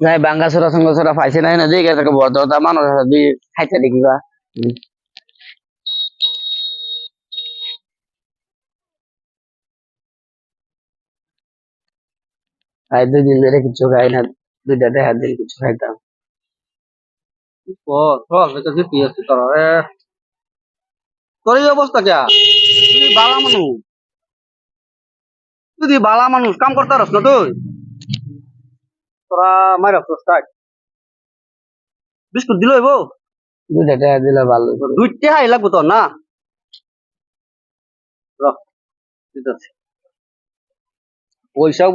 নাই বাঙ্গা ছোড়া সঙ্গ ছোড়া পাইছে নাই না, যে গেছে বড় মানুষ দুই খাইতে দেখি বা আই, দুই দিন ধরে কিছু খাই না দুইটা দেখা দিন কিছু খাইতাম ও চল এটা যে পিএসসি তোর তোর এই অবস্থা কে? তুই বালা মানুষ। তুই বালা মানুষ কাম করতে পারস না তুই? তোরা মাইরা তো স্টার্ট বিস্কুট দিল হইব? দুইটা দিলে ভালো। করে। দুইটা হাই লাগবো তোর না?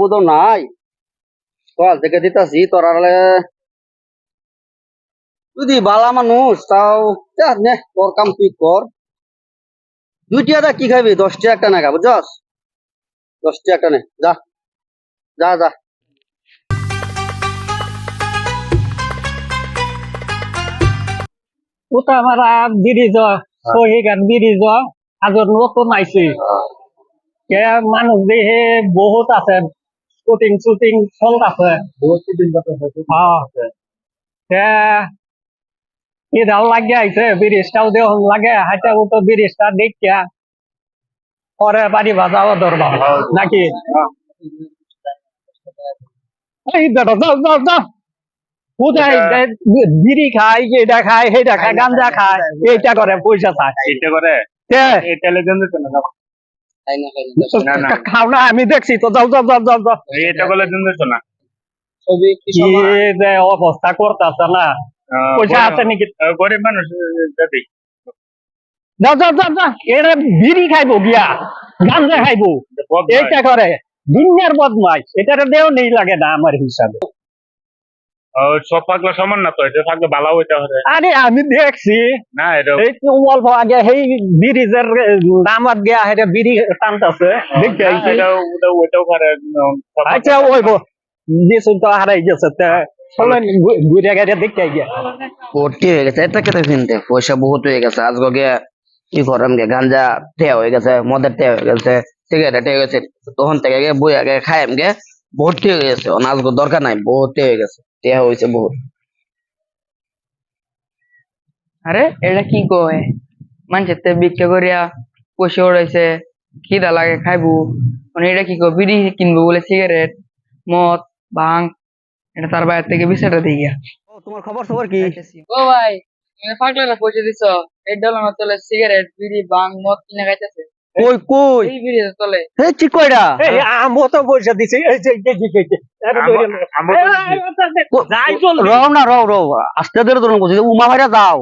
বোধ নাই। চল থেকে দিতাছি তোর আলে তুই দি বালা মানুষ তাও নে তোর কাম তুই কর। দুই টাকা কি খাবি? দশ টাকা একটা নাগা বুঝছস? দশ টাকা একটা নে যা। যা যা। ওটা আমার ব্রিজ সহিগান ব্রিজ আজর নতুন আইছি। কে মানুষ দেহে বহুত আছে শুটিং শুটিং চল আছে হ্যাঁ। কে এটাও লাগে আইছে ব্রিজটাও দেহ লাগে হাইটা তো ব্রিজটা দেখিয়া পরে বাড়ি বাজাও ধরবা নাকি? কোথায় বিড়ি খায় এটা খায় সেটা খায় গাঞ্জা খায় এইটা করে পয়সা চায়। এটা করে? কে? এই টেলিভিশনে চলে না, না। খাও না আমি দেখছি তো যাও যাও যাও যাও যাও। এটা বলে অবস্থা করতেছে না। পয়সা গরিব- আছে নাকি? আহ, গরিব মানুষ যাবি। যাও যাও যাও যাও এটা বিড়ি খাইবো গিয়া গাঞ্জা খাইবো। এইটা করে দুনিয়ার বদমাইশ। এটা দেও নেই লাগে না আমার হিসাবে। সব থাকলে সমান না তো? এটা থাকলে ভালো হইতে হবে আরে আমি দেখছি। না এটা এই তো অল্প আগে সেই ব্রিজের নামাত গিয়া এটা বিড়ি টানতেছে। দেখতে আইছি। এটা ওটাও আচ্ছা ওই দিছুন তো হারাই গেছে চলেন ঘুরে গেছে দেখতে গিয়া ভর্তি হয়ে গেছে এটা কেটে কিনতে পয়সা বহুত হয়ে গেছে আজকে গিয়ে কি করাম গে গাঞ্জা টেয়া হয়ে গেছে মদের টেয়া হয়ে গেছে সিগারেট হয়ে গেছে তখন থেকে গে বই আগে খাইম গে ভর্তি হয়ে গেছে আজকে দরকার নাই ভর্তি হয়ে গেছে টেয়া হয়েছে বহুত। আরে এটা কি কয় মানুষের তে ভিক্ষা করিয়া পয়সা উড়াইছে খিদা লাগে খাইবো মানে এটা কি কয় বিড়ি কিনবো বলে সিগারেট মদ ভাং এটা তার বাইরে থেকে বিষয়টা দিয়ে গিয়া ও, তোমার খবর খবর কি ও ভাই তুমি পাগলা না পয়সা দিছ এই ডলার তলে সিগারেট বিড়ি ভাং মদ কিনে খাইতেছে কই কই এই বিড়ি তলে হে আমও তো পয়সা দিছি এই যে এই যে, এই যাই জলদি। রও না রও রও আস্তে ধরে ধরুন বলছি উমা ভাইরা যাও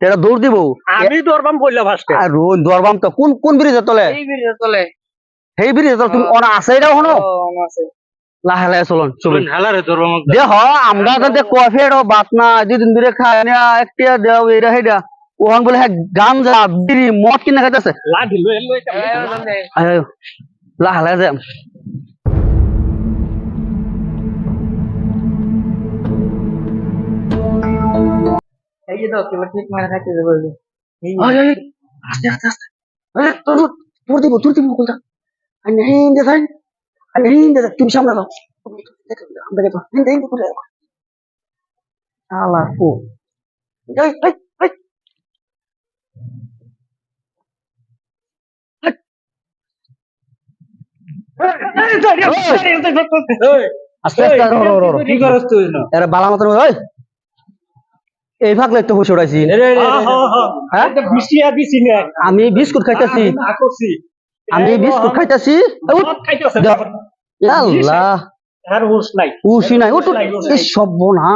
তেরা দৌড় দিব আমি দরবাম বললে ফার্স্টে আর রোন দরবাম তো কোন কোন ব্রিজের তলে এই বিড়ি তলে সেই ব্রিজের তলে তুমি অনা আছে এটা হনো ও, আছে। লাহে লাহে চলুন চলুন দেহ আমরা তো কফি এর বাত না দুদিন খাই না একটা দেও এটা হেডা ওহান বলে হ্যাঁ গাঞ্জা বিড়ি মদ কিনে খাইতেছে লাঠি লই লই এই, ও, জলদি। আয় আয় লাহে লাহে যাম। এই যে দাও এবার ঠিক মানে খাইতে দেবো আস্তে আস্তে আস্তে। তোর তোর দিব তোর কোনটা আরে নেই তুমি সামনে দাও আমরা গেছো নেই দেই কোলে আলা ফু এই ভাগ লাগতে বসে হ্যাঁ না আমি বিস্কুট খাইতেছি আমি বিস্কুট খাইতেছি। আল্লাহ। আর হুশ নাই। নাই। সব না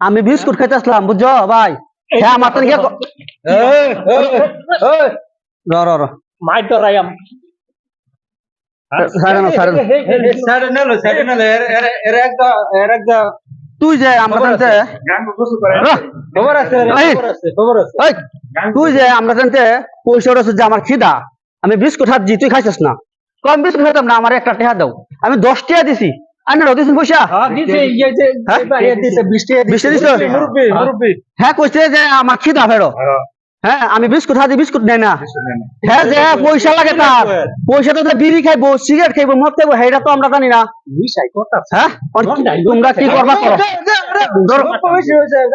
আমি বিস্কুট খাইতেছিলাম বুঝছ ভাই? হ্যাঁ আমার তো র র র। মাই ডরাইম সাড়ে না তুই যে আমরা তুই যে আমরা জানতে পয়সা ওটা যে আমার খিদা। আমি বিস্কুট হাত তুই খাইছিস না। কম বিস্কুট খাইতাম না আমার একটা টেহা দাও। আমি দশ টাকা দিছি। পয়সা হ্যাঁ কইছে যে আমার খিদা ফেরো হ্যাঁ। আমি বিস্কুট হাতে বিস্কুট নেই না। হ্যাঁ যে পয়সা লাগে তার। পয়সা তো বিড়ি খাইবো সিগারেট খাইবো মদ খাইবো সেইটা তো আমরা জানি না। হ্যাঁ? কি- তোমরা কি করবা করো? ধরো।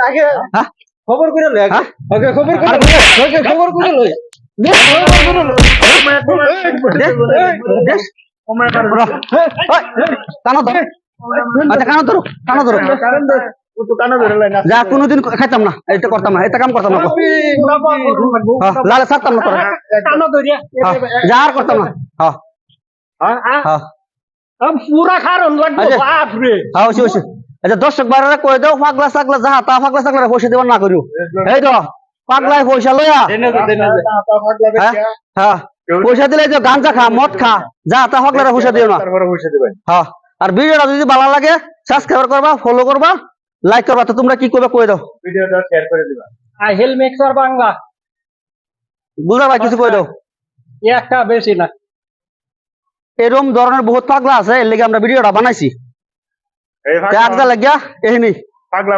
আগে হ্যাঁ? খবর করে খবর করে খবর কানো ধরো আচ্ছা কানো ধরো কানো ধরো যা কোনোদিন খাইতাম না। এটা করতাম না এটা কাম করতাম না। লালে ছাড়তাম না হ্যাঁ, যা আর করতাম না। হ্যাঁ। হ্যাঁ। দর্শক বারেরা কয়ে দাও পাগলা সাগলা যাহা তা পাগলা সাগলা পয়সা দেবার না করিও। এই তো। পাগলায় পয়সা লইয়া? হ্যাঁ হ্যাঁ পয়সা দিলে গাঞ্জা খা মদ খা। যা তা পাগলারা পয়সা দিও না। তারপরে পয়সা দিবেন। হ্যাঁ। আর ভিডিওটা যদি ভালো লাগে সাবস্ক্রাইব করবা ফলো করবা লাইক করবা তো তোমরা কি করবে কয়ে দাও। ভিডিওটা শেয়ার করে দিবেন আই হেল মিক্সার বাংলা। বুঝা ভাই কিছু কয়ে দাও। একটা বেশি না। এরকম ধরনের বহুত পাগলা আছে এর লেগে আমরা ভিডিওটা বানাইছি। এই তে লাগিয়া এহিনি পাগলা